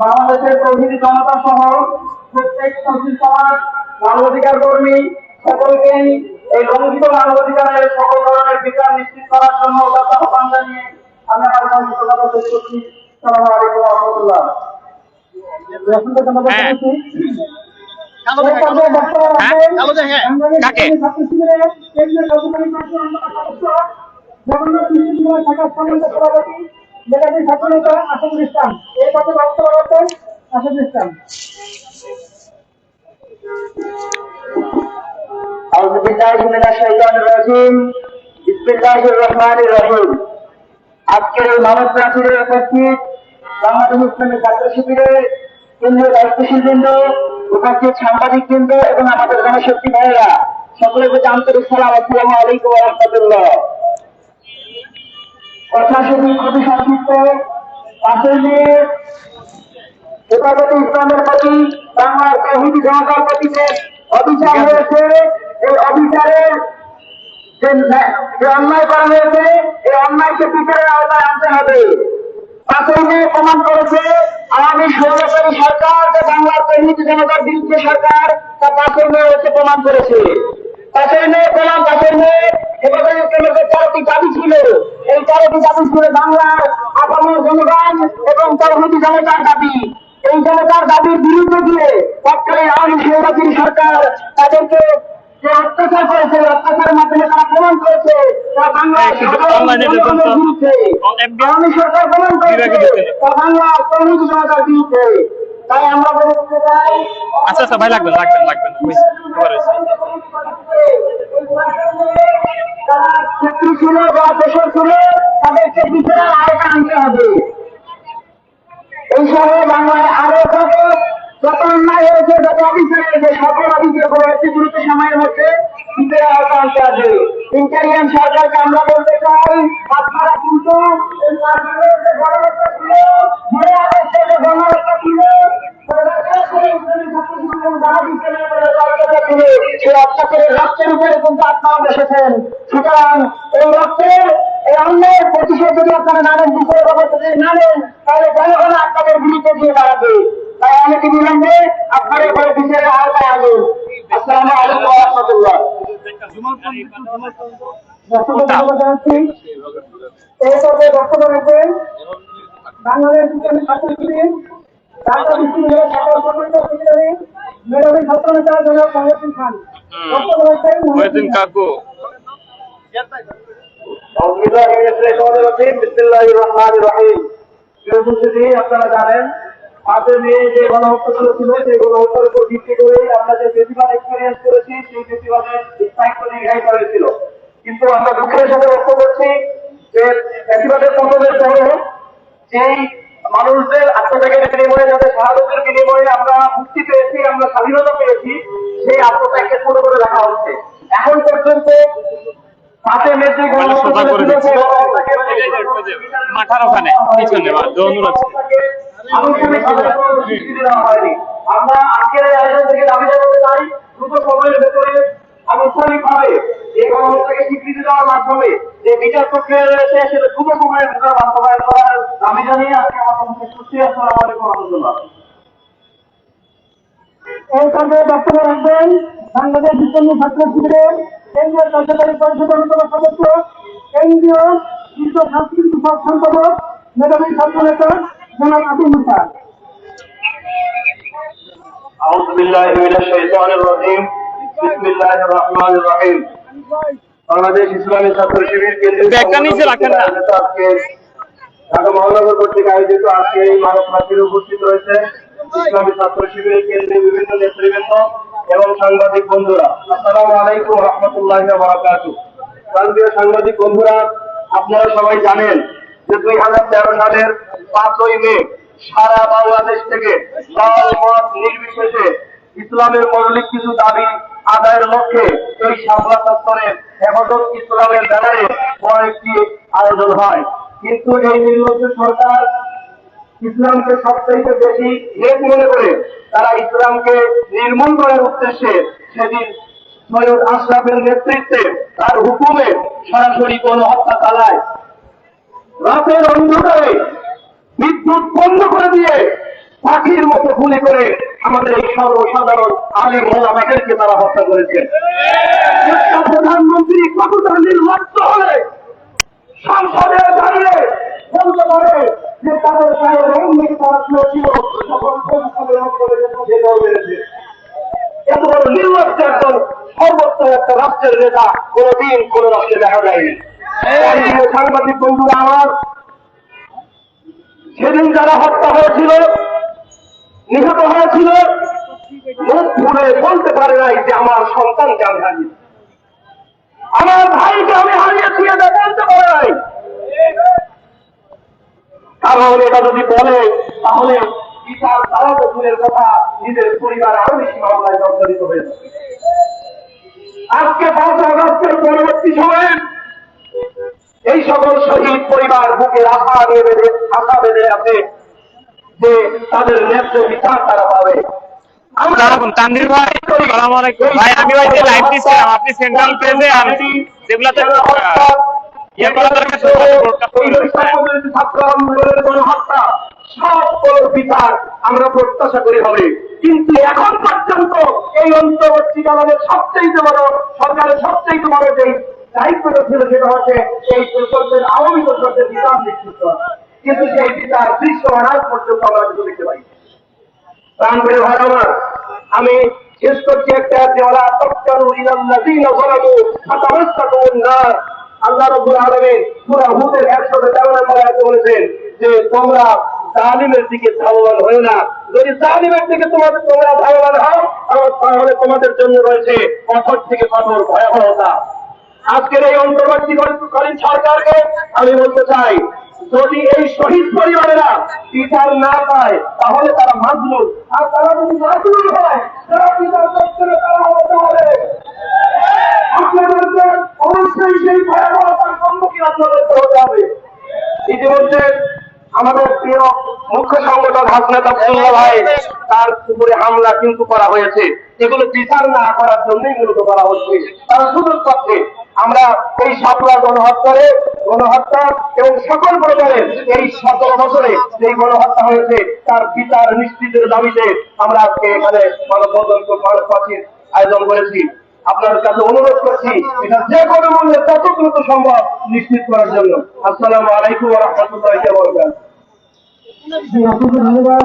বাংলাদেশের প্রভৃতি জনতা সহ প্রত্যেক তহসিল সমাজ মানবাধিকার কর্মী সকলকেই এই লঙ্ঘিত মানবাধিকারের সকল ধরনের বিচার নিশ্চিত করার জন্য আহ্বান জানিয়ে আমি আমার শেষ করছি। সালামু আলাইকুম রহমতুল্লাহ। হ্যাঁ। কালো দেখে, কালো দেখে। হ্যাঁ, কালো দেখে। কাকে? আসাদুল ইসলাম এই পথে বক্তব্য রাখছেন আসাদুল ইসলাম أعوذ بالله من الشيطان الرجيم بسم الله الرحمن الرحيم আজকের এই মানব প্রাচীরে উপস্থিত বাংলাদেশ ইসলামী ছাত্র শিবিরের কেন্দ্রীয় দায়িত্বশীল বৃন্দ উপস্থিত সাংবাদিক বৃন্দ এবং আমাদের জনশক্তি ভাইয়েরা সকলের প্রতি আন্তরিক সালাম আসসালামু আলাইকুম রহমতুল্লাহ যে অন্যায় করা হয়েছে, এই অন্যায়কে বিচারের আওতায় আনতে হবে। পাঁচই প্রমাণ করেছে, আওয়ামী ষোলকারী সরকার যে বাংলার তহিদি জনতার বিরুদ্ধে সরকার, তা পাঁচই মে প্রমাণ করেছে। পাঁচই মে প্রমাণ পাঁচই মে হেফাজতে ইসলামের যে চারটি দাবি ছিল এই চারটি দাবি ছিল বাংলার আপামর জনগণ এবং তরহদি জনতার দাবি। এই জনতার দাবির বিরুদ্ধে দিয়ে তৎকালীন আওয়ামী সৌরাচির সরকার তাদেরকে যে অত্যাচার করেছে অত্যাচারের মাধ্যমে তারা প্রমাণ করেছে তা বাংলার বিরুদ্ধে। আওয়ামী সরকার প্রমাণ করেছে বিভাগে ঢুকে। তা বাংলার তরুণ জনতার বিরুদ্ধে। তাই আমরা বলতে চাই আচ্ছা আচ্ছা ভাই লাগবে লাগবে লাগবে এই শহরে বাংলায় আরও কত যত অন্যায় হয়েছে যত অভিযোগ হয়েছে সকল অভিযোগ হয়েছে দ্রুত সময়ের মধ্যে বিচারের আওতা আনতে হবে ইন্টারিয়ান সরকারকে আমরা বলতে চাই আপনারা কিন্তু এই সরকারের যে গণহত্যা ছিল মনে আসছে যে গণহত্যা অত্যাচারের রক্তের উপরে কিন্তু আপনারা বসেছেন। সুতরাং এই রক্তের এই প্রতিশোধ যদি আপনারা যদি তাহলে জনগণ আপনাদের বিরুদ্ধে দিয়ে দাঁড়াবে। তাই বিচারের আওতায় বাংলাদেশ ছাত্র নেতা জনাব। খান কাকু। আপনারা জানেন মেয়ে যে গণহত্যাগুলো ছিল, সেই গণহত্যার উপর ভিত্তি করে আমরা যে এক্সপিরিয়েন্স করেছি, সেই বেশিরভাগের কিন্তু আমরা দুঃখের সাথে লক্ষ্য করছি যে বেশিরভাগের পরেও যেই মানুষদের আত্মত্যাগের বিনিময়ে যাদের শাহাদতের বিনিময়ে আমরা মুক্তি পেয়েছি আমরা স্বাধীনতা পেয়েছি সেই আত্মত্যাগকে ছোট করে রাখা হচ্ছে এখন পর্যন্ত পাঁচে মে যে সোজা করে দিচ্ছি। গণহত্যাকে- মাথার ওখানে পিছনে বা দৌড় আছে আনুষ্ঠানিকভাবে কোনো স্বীকৃতি দেওয়া হয়নি। আমরা আজকের আয়োজন থেকে দাবি জানাতে চাই দ্রুত সময়ের ভেতরে আনুষ্ঠানিকভাবে এই গণহত্যাকে স্বীকৃতি দেওয়ার মাধ্যমে যে বিচার প্রক্রিয়া রয়েছে সেটা দ্রুত সময়ের ভেতরে বাস্তবায়ন করার দাবি জানিয়ে আজকে আমার কর্মসূচি সূচি আসসালামু আলাইকুম রহমতুল্লাহ এই পর্যায়ে বক্তব্য রাখবেন বাংলাদেশ ইসলামী ছাত্র শিবিরের কেন্দ্রীয় কার্যকারী পরিষদের অন্যতম সদস্য কেন্দ্রীয় বিশ্ব সাংস্কৃতিক বিভাগ সম্পাদক মেধাবী ছাত্র নেতা জনাব আবুল মুসা أعوذ بالله من الشيطان الرجيم بسم الله الرحمن الرحيم বাংলাদেশ ইসলামী ছাত্র শিবির কেন্দ্রীয় রাখেন না। ঢাকা মহানগর কর্তৃক আয়োজিত আজকে এই মানব মাসির উপস্থিত রয়েছে। ইসলামী ছাত্র শিবিরের কেন্দ্রীয় বিভিন্ন নেতৃবৃন্দ এবং সাংবাদিক বন্ধুরা। আসসালামু আলাইকুম রহমতুল্লাহ বারাকাতু প্রান্তীয় সাংবাদিক বন্ধুরা আপনারা সবাই জানেন যে দুই হাজার তেরো সালের পাঁচই মে সারা বাংলাদেশ থেকে দল মত নির্বিশেষে ইসলামের মৌলিক কিছু দাবি আদায়ের লক্ষ্যে এই শাপলা চত্বরে হেফাজত ইসলামের ব্যানারে একটি আয়োজন হয়। কিন্তু এই নির্লজ্জ সরকার ইসলামকে সবচাইতে বেশি হেট মনে করে, তারা ইসলামকে নির্মূল করার উদ্দেশ্যে সেদিন সৈয়দ আশরাফের নেতৃত্বে তার হুকুমে সরাসরি কোন হত্যা চালায় রাতের অন্ধকারে বিদ্যুৎ বন্ধ করে দিয়ে আমাদের এই সর্বসাধারণ আলী মোলামাদেরকে তারা হত্যা করেছে। প্রধানমন্ত্রী কতটা নির্লজ্জ হলে সংসদে দাঁড়িয়ে বলতে পারে যে তাদের গায়ে রং পড়াশোনা ছিল এত বড় নির্লজ্জ একজন সর্বোচ্চ একটা রাষ্ট্রের নেতা কোনদিন কোন রাষ্ট্রে দেখা যায়নি। সাংবাদিক বন্ধুরা আমার সেদিন যারা হত্যা হয়েছিল নিহত হয়েছিল। মুখ খুলে বলতে পারে নাই যে আমার সন্তানকে আমি হারিয়েছি। আমার ভাইকে আমি হারিয়েছি, এটা বলতে পারে নাই। কারণ এটা যদি বলে, তাহলে তারা কথা নিজের পরিবার আরও বেশি মামলায় হয়ে আজকে পাঁচ আগস্টের পরবর্তী সময়ে এই সকল শহীদ পরিবার বুকের আশা বেঁধে আশা বেঁধে আছে। যে তাদের ন্যায্য বিচার তারা পাবে। আমরা আসসালামু তানভীর ভাই আসসালামু আলাইকুম। ভাই আমি ভাই যে লাইভ দিচ্ছিলাম আপনি সেন্ট্রাল পেজে আর যেগুলাতে আহ, ইয়েগুলো দরকার ছিল ব্রডকাস্ট করে দিচ্ছেন। ছাত্র আন্দোলনের গণহত্যা সকল বিচার আমরা প্রত্যাশা করি হবে। কিন্তু এখন পর্যন্ত এই অন্তর্বর্তী অন্তর্বর্তীকালের সবচেয়ে বড় সরকারের সবচেয়ে বড় যে দায়িত্বটা ছিল সেটা হচ্ছে এই প্রকল্পের আওয়ামী প্রকল্পের বিচার নিশ্চিত করা। কিন্তু সেই বিচার দৃশ্যমান আজ পর্যন্ত আমরা কিন্তু দেখতে পাই। প্রাণ করে ভাই আমার, আমি শেষ করছি একটা দেওয়ালা তক্কারু ইলাল্লাযীনা যালামু ফাতামাসসাকুন নার। আল্লাহ রাব্বুল আলামিন সূরা হুদের 113 নম্বর আয়াতে বলেছেন যে, তোমরা জালিমের দিকে ধাবমান হও না। যদি জালিমের দিকে তোমাদের, তোমরা ধাবমান হও তাহলে তোমাদের জন্য রয়েছে কঠোর থেকে কঠোর ভয়াবহতা। আজকের এই অন্তর্বর্তীকালীন সরকারকে আমি বলতে চাই যদি এই শহীদ পরিবারেরা বিচার না পায়, তাহলে তারা মাজলুম। আর তারা যদি মাজলুম হয়, তারা বিচার করতে তারা হতে হবে। আপনাদেরকে অবশ্যই সেই ভয়াবহতার সম্মুখীন হতে হবে। ইতিমধ্যে আমাদের প্রিয় মুখ্য সংগঠন ভাই, তার উপরে হামলা কিন্তু করা হয়েছে। এগুলো বিচার না করার জন্যই মূলত করা হচ্ছে। তারা সুযোগ পাচ্ছে আমরা এই সাপলা গণহত্যারে গণহত্যা এবং সকল প্রকারের এই সতেরো বছরে যে গণহত্যা হয়েছে, তার বিচার নিশ্চিতের দাবিতে আমরা আজকে এখানে মানববন্ধন পাখির আয়োজন করেছি। আপনার কাছে অনুরোধ করছি, এটা যে কোনো মূল্যে তত দ্রুত সম্ভব নিশ্চিত করার জন্য। আসসালামু আলাইকুম রহমতুল্লাহ অসংখ্য ধন্যবাদ।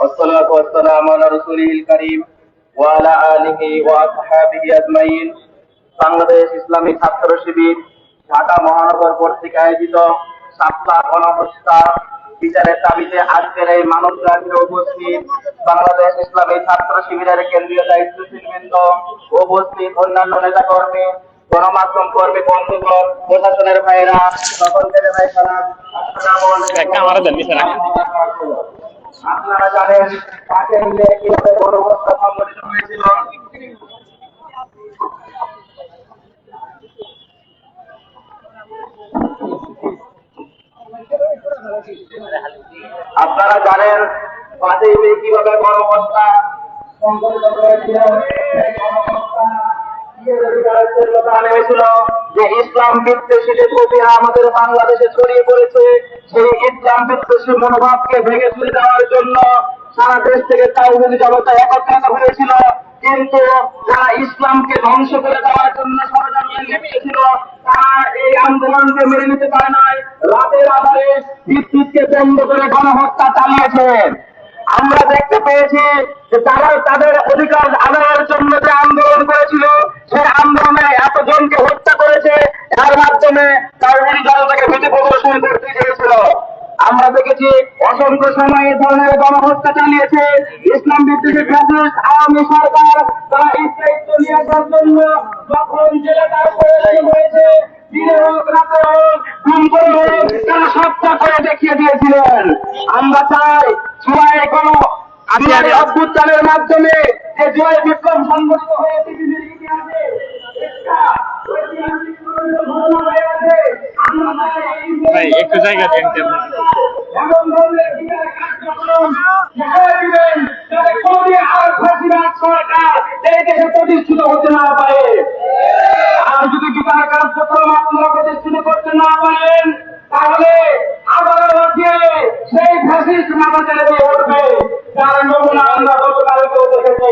والصلاة والسلام على رسوله الكريم وعلى آله وأصحابه أجمعين বাংলাদেশ ইসলামী ছাত্র শিবির ঢাকা মহানগর কর্তৃক আয়োজিত সাতলা গণহত্যা বিচারের দাবিতে আজকের এই মানব জাতির উপস্থিত বাংলাদেশ ইসলামী ছাত্র শিবিরের কেন্দ্রীয় দায়িত্বশীল বৃন্দ উপস্থিত অন্যান্য নেতা কর্মী গণমাধ্যম কর্মী বন্ধুগণ প্রশাসনের ভাইরা সকলকে জানাই সালাম আসসালামু আলাইকুম। আপনারা জানেন মিলে কীভাবে গণহত্যা সংঘটিত হয়েছিল? আপনারা জানেন কীভাবে হয়েছিল? কিন্তু যারা ইসলামকে ধ্বংস করে দেওয়ার জন্য ষড়যন্ত্রে তারা এই আন্দোলনকে মেনে নিতে পারে নাই। রাতের আধারে বিদ্যুৎকে বন্ধ করে গণহত্যা চালিয়েছে। আমরা দেখতে পেয়েছি যে তারা তাদের অধিকার আদায়ের জন্য যে আন্দোলন করেছিল সেই আন্দোলনে এতজনকে হত্যা করেছে এর মাধ্যমে কারণ জনতাকে ভীতি প্রদর্শন করতে চেয়েছিল আমরা দেখেছি অসংখ্য সময় ধরনের গণহত্যা চালিয়েছে ইসলাম ফ্যাসিস্ট আওয়ামী সরকার। তারা ইসরায়েল নিয়ে আসার জন্য যখন জেলাটার প্রয়োজন হয়েছে তারা সবটা করে দেখিয়ে দিয়েছিলেন। আমরা চাই জুলাই কোন জুলাই অভ্যুত্থানের মাধ্যমে যে জয় বিক্রম সংগঠিত হয়ে পৃথিবীর ইতিহাসে ভাই, একটু জায়গা দেন প্রতিষ্ঠিত হতে না পারে আর যদি বিচার কার্যক্রম আপনারা। প্রতিষ্ঠিত করতে না পারেন তাহলে আবারও সেই ফ্যাসিস্ট দিয়ে উঠবে যার নমুনা আমরা গতকালকেও দেখেছি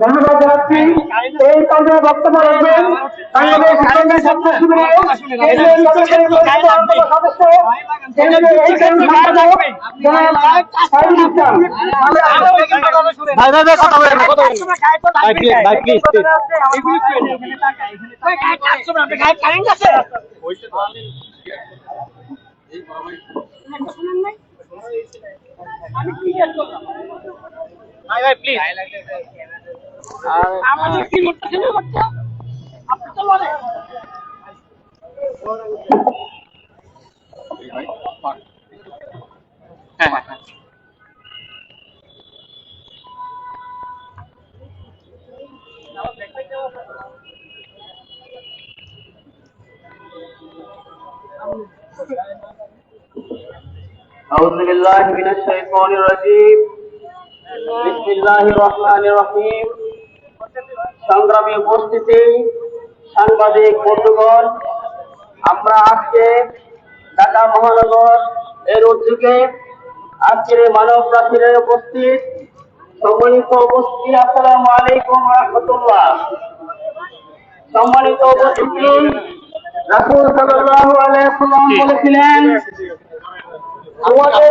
ধন্যবাদ জানাচ্ছি। এই পর্যায়ে বক্তব্য রাখবেন বাংলাদেশ ইসলামী ছাত্র শিবিরের কেন্দ্রীয় কমিটির ভাই ভাই ভাই কথা বলেন না, কথা বলেন না। ভাই প্লিজ ভাই প্লিজ প্লিজ ভাই ভাই প্লিজ আমাদের কি করতে শুরু করতে আপনি তো বলেন হ্যাঁ হ্যাঁ হ্যাঁ। أعوذ بالله من الشيطان الرجيم সংগ্রামী উপস্থিতি, সাংবাদিক বন্ধুগণ, আমরা আজকে ঢাকা মহানগর এর উদ্যোগে আজকের মানব প্রাচীরে উপস্থিত সম্মানিত উপস্থিতি, আসসালামু আলাইকুম রহমতুল্লাহ। সম্মানিত উপস্থিতি, রাসূল সাল্লাল্লাহু আলাইহি ওয়াসাল্লাম বলেছিলেন আমাদের